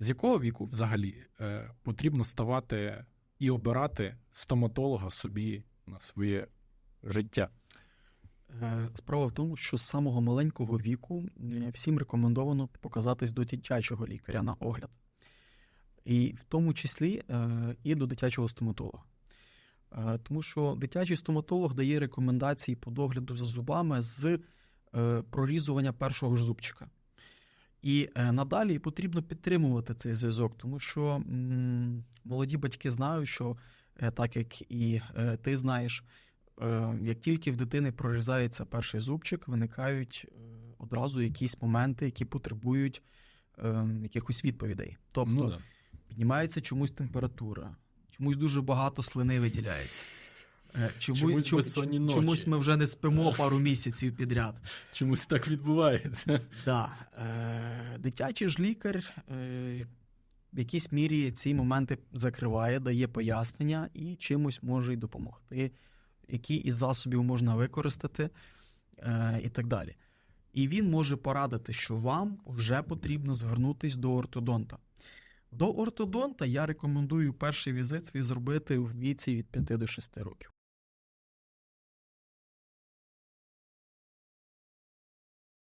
З якого віку взагалі е, потрібно ставати і обирати стоматолога собі на своє життя? Е, Справа в тому, що з самого маленького віку всім рекомендовано показатись до дитячого лікаря на огляд. І в тому числі е, і до дитячого стоматолога. Е, Тому що дитячий стоматолог дає рекомендації по догляду за зубами з прорізування першого ж зубчика. І е, надалі потрібно підтримувати цей зв'язок, тому що молоді батьки знають, що е, так як і е, ти знаєш, як тільки в дитини прорізається перший зубчик, виникають одразу якісь моменти, які потребують якихось відповідей. Тобто Ну, да. піднімається чомусь температура, чомусь дуже багато слини виділяється. Е, Чому, Чомусь чому- безсонні ночі. чомусь ми вже не спимо пару місяців підряд. Чомусь так відбувається. Да. Е, дитячий ж лікар е, в якійсь мірі ці моменти закриває, дає пояснення і чимось може й допомогти, які із засобів можна використати е, і так далі. І він може порадити, що вам вже потрібно звернутись до ортодонта. До ортодонта я рекомендую перший візит свій зробити в віці від 5 до 6 років.